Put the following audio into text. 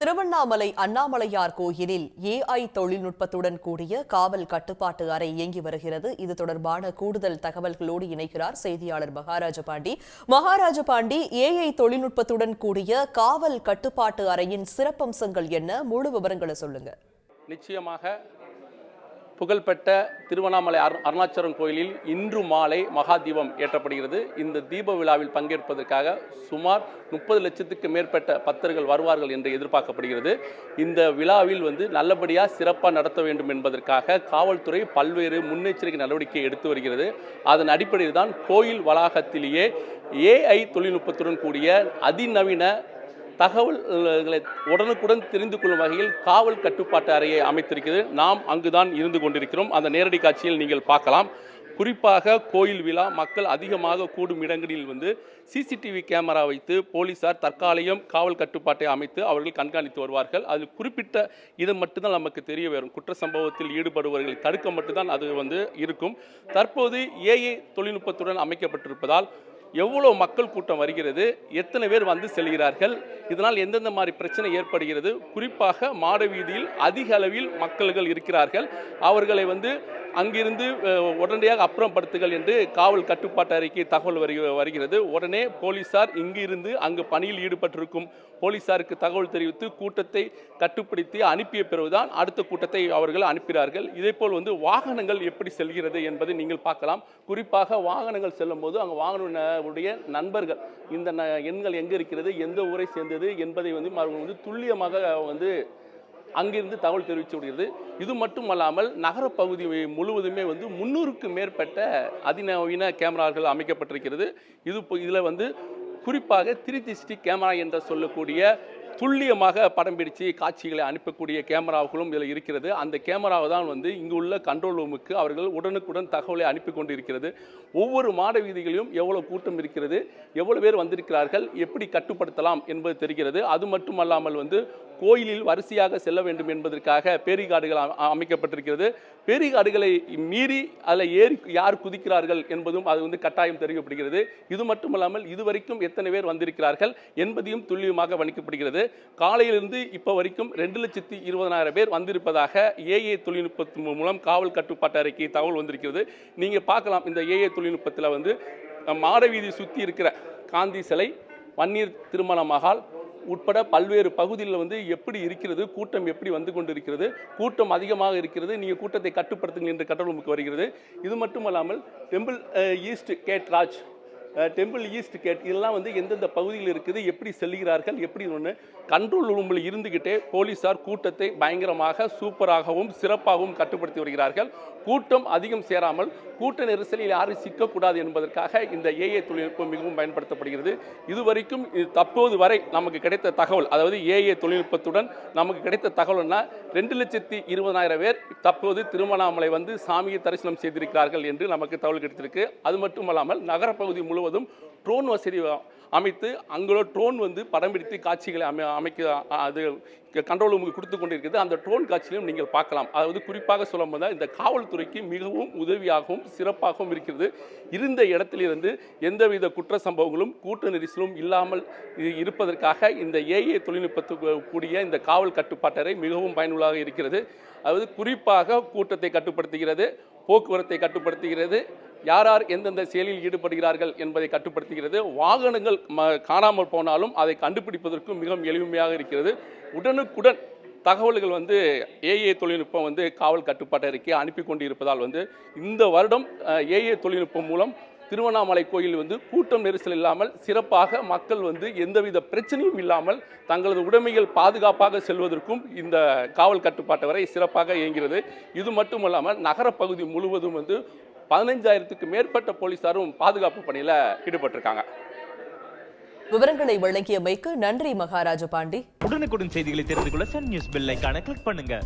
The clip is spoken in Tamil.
திருவண்ணாமலை அண்ணாமலையார் கோயிலில் ஏஐ தொழில்நுட்பத்துடன் கூடிய காவல் கட்டுப்பாட்டு அறை இயங்கி வருகிறது. இது தொடர்பான கூடுதல் தகவல்களோடு இணைகிறார் செய்தியாளர் மகாராஜ பாண்டி மகாராஜ பாண்டி ஏஐ தொழில்நுட்பத்துடன் கூடிய காவல் கட்டுப்பாட்டு அறையின் சிறப்பம்சங்கள் என்ன? முழு விவரங்களை சொல்லுங்க. நிச்சயமாக புகழ்பெற்ற திருவண்ணாமலை அரு அருணாச்சலம் கோயிலில் இன்று மாலை மகா தீபம் ஏற்றப்படுகிறது. இந்த தீப விழாவில் பங்கேற்பதற்காக சுமார் முப்பது லட்சத்துக்கு மேற்பட்ட பக்தர்கள் வருவார்கள் என்று எதிர்பார்க்கப்படுகிறது. இந்த விழாவில் வந்து நல்லபடியாக சிறப்பாக நடத்த வேண்டும் என்பதற்காக காவல்துறை பல்வேறு முன்னெச்சரிக்கை நடவடிக்கை எடுத்து வருகிறது. அதன் அடிப்படையில் தான் கோயில் வளாகத்திலேயே ஏஐ தொழில்நுட்பத்துடன் கூடிய அதிநவீன தகவல்களை உடனுக்குடன் தெரிந்து கொள்ளும் வகையில் காவல் கட்டுப்பாட்டு அறையை அமைத்திருக்கிறது. நாம் அங்குதான் இருந்து கொண்டிருக்கிறோம். அந்த நேரடி காட்சியில் நீங்கள் பார்க்கலாம். குறிப்பாக கோயில் விழா மக்கள் அதிகமாக கூடும் இடங்களில் வந்து சிசிடிவி கேமரா வைத்து போலீசார் தற்காலிகம் காவல் கட்டுப்பாட்டை அமைத்து அவர்கள் கண்காணித்து வருவார்கள். அதில் குறிப்பிட்ட இது மட்டும்தான் நமக்கு தெரிய வரும். குற்ற சம்பவத்தில் ஈடுபடுபவர்களை தடுக்க மட்டும்தான் அது வந்து இருக்கும். தற்போது ஏஏ தொழில்நுட்பத்துடன் அமைக்கப்பட்டிருப்பதால் எவ்வளோ மக்கள் கூட்டம் வருகிறது எத்தனை பேர் வந்து செல்கிறார்கள் இதனால் எந்தெந்த மாதிரி பிரச்சனை ஏற்படுகிறது குறிப்பாக மாட வீதியில் அதிக அளவில் மக்கள்கள் இருக்கிறார்கள். அவர்களை வந்து அங்கிருந்து உடனடியாக அப்புறப்படுத்துகள் என்று காவல் கட்டுப்பாட்டு அறிக்கை தகவல் வரு வருகிறது. உடனே போலீசார் இங்கிருந்து அங்கு பணியில் ஈடுபட்டிருக்கும் போலீசாருக்கு தகவல் தெரிவித்து கூட்டத்தை கட்டுப்படுத்தி அனுப்பிய பிறகுதான் அடுத்த கூட்டத்தை அவர்கள் அனுப்பினார்கள். இதேபோல் வந்து வாகனங்கள் எப்படி செல்கிறது என்பதை நீங்கள் பார்க்கலாம். குறிப்பாக வாகனங்கள் செல்லும் போது அங்கே வாகனுடைய நண்பர்கள் இந்த ந- எண்கள் எங்கே இருக்கிறது எந்த ஊரை சேர்ந்தது என்பதை வந்து அவர்கள் வந்து துல்லியமாக வந்து அங்கிருந்து தகவல் தெரிவித்து விடுகிறது. இது மட்டுமல்லாமல் நகரப்பகுதி முழுவதுமே வந்து முன்னூறுக்கு மேற்பட்ட அதிநவீன கேமராக்கள் அமைக்கப்பட்டிருக்கிறது. இது இதில் வந்து குறிப்பாக த்ரீ சிக்ஸ்டி கேமரா என்று சொல்லக்கூடிய துல்லியமாக படம் பிடிச்சு காட்சிகளை அனுப்பக்கூடிய கேமராக்களும் இதில் இருக்கிறது. அந்த கேமராவை தான் வந்து இங்கு உள்ள கண்ட்ரோல் ரூமுக்கு அவர்கள் உடனுக்குடன் தகவலை அனுப்பி கொண்டு இருக்கிறது ஒவ்வொரு மாட வீதிகளிலும் எவ்வளவு கூட்டம் இருக்கிறது எவ்வளோ பேர் வந்திருக்கிறார்கள் எப்படி கட்டுப்படுத்தலாம் என்பது தெரிகிறது. அது மட்டுமல்லாமல் வந்து கோயிலில் வரிசையாக செல்ல வேண்டும் என்பதற்காக பேரிகாடுகள் அமைக்கப்பட்டிருக்கிறது. பேரிகாடுகளை மீறி அதில் ஏறி யார் குதிக்கிறார்கள் என்பதும் அது வந்து கட்டாயம் தெரிவிக்கப்படுகிறது இது மட்டுமல்லாமல் இதுவரைக்கும் எத்தனை பேர் வந்திருக்கிறார்கள் என்பதையும் துல்லியமாக வணிக்கப்படுகிறது காலையிலிருந்து இப்போ வரைக்கும் ரெண்டு லட்சத்தி இருபதனாயிரம் பேர் வந்திருப்பதாக ஏஏ தொழில்நுட்பத்தின் மூலம் காவல் கட்டுப்பாட்டு அறிக்கை தகவல் வந்திருக்கிறது. நீங்கள் பார்க்கலாம் இந்த ஏஏ தொழில்நுட்பத்தில் வந்து அஹ், மாட வீதி சுற்றி இருக்கிற காந்தி சிலை வன்னீர் திருமண மகால் உட்பட பல்வேறு பகுதிகளில் வந்து எப்படி இருக்கிறது கூட்டம் எப்படி வந்து கொண்டிருக்கிறது கூட்டம் அதிகமாக இருக்கிறது நீங்கள் கூட்டத்தை கட்டுப்படுத்துங்கள் என்று கட்டளமுக்கு வருகிறது. இது மட்டுமல்லாமல் temple east gate Raj temple east gate இதெல்லாம் வந்து எந்தெந்த பகுதியில் இருக்குது எப்படி செல்கிறார்கள் எப்படி ஒன்று கண்ட்ரோல் ரூமில் இருந்துக்கிட்டே போலீஸார் கூட்டத்தை பயங்கரமாக சூப்பராகவும் சிறப்பாகவும் கட்டுப்படுத்தி வருகிறார்கள். கூட்டம் அதிகம் சேராமல் கூட்ட நெரிசலில் யாரும் சிக்கக்கூடாது என்பதற்காக இந்த ஏஏ தொழில்நுட்பம் மிகவும் பயன்படுத்தப்படுகிறது. இதுவரைக்கும் இது தற்போது வரை நமக்கு கிடைத்த தகவல் அதாவது ஏஏ தொழில்நுட்பத்துடன் நமக்கு கிடைத்த தகவல்னா ரெண்டு லட்சத்தி இருபதாயிரம் பேர் தற்போது திருவண்ணாமலை வந்து சாமியை தரிசனம் செய்திருக்கிறார்கள் என்று நமக்கு தகவல் கிடைத்திருக்கு. அது மட்டுமல்லாமல் நகரப்பகுதி முழுவதும் ட்ரோன் வசதி அமைத்து அங்குள்ள ட்ரோன் வந்து படம் பிடித்து காட்சிகளை அமை அமைக்க அது கண்ட்ரோல் ரூமுக்கு கொடுத்து கொண்டிருக்கிறது. அந்த ட்ரோன் காட்சியிலும் நீங்கள் பார்க்கலாம். அதாவது குறிப்பாக சொல்லும் போது இந்த காவல்துறைக்கு மிகவும் உதவியாகவும் சிறப்பாகவும் இருக்கிறது. இருந்த இடத்திலிருந்து எந்தவித குற்ற சம்பவங்களும் கூட்ட நெரிசலும் இல்லாமல் இருப்பதற்காக இந்த ஏஏ தொழில்நுட்பத்துக்கு கூடிய இந்த காவல் கட்டுப்பாட்டறை மிகவும் பயனுள்ளதாக இருக்கிறது. அதாவது குறிப்பாக கூட்டத்தை கட்டுப்படுத்துகிறது. போக்குவரத்தை கட்டுப்படுத்துகிறது. யார் யார் எந்தெந்த செயலில் ஈடுபடுகிறார்கள் என்பதை கட்டுப்படுத்துகிறது. வாகனங்கள் ம- காணாமல் போனாலும் அதை கண்டுபிடிப்பதற்கும் மிகவும் எளிமையாக இருக்கிறது. உடனுக்குடன் தகவல்கள் வந்து ஏஏ தொழில்நுட்பம் வந்து காவல் கட்டுப்பாட்டு அறிக்கை அனுப்பி கொண்டு இருப்பதால் வந்து இந்த வருடம் ஏஏ தொழில்நுட்பம் மூலம் திருவண்ணாமலை கோயில் வந்து கூட்டம் நெரிசல் இல்லாமல் சிறப்பாக மக்கள் வந்து எந்தவித பிரச்சனையும் இல்லாமல் தங்களது உடைமைகள் பாதுகாப்பாக செல்வதற்கும் இந்த காவல் கட்டுப்பாட்டு வரை சிறப்பாக இயங்கிறது இது மட்டுமல்லாமல் நகரப்பகுதி முழுவதும் வந்து பதினைஞ்சாயிரத்துக்கு மேற்பட்ட போலீசாரும் பாதுகாப்பு பணியில் ஈடுபட்டிருக்காங்க. விவரங்களை வழங்கியமைக்கு நன்றி மகாராஜ பாண்டி. உடனுக்குடன் செய்திகளை தெரிந்து கொள்ள சன் நியூஸ் பெல் ஐகானை கிளிக் பண்ணுங்க.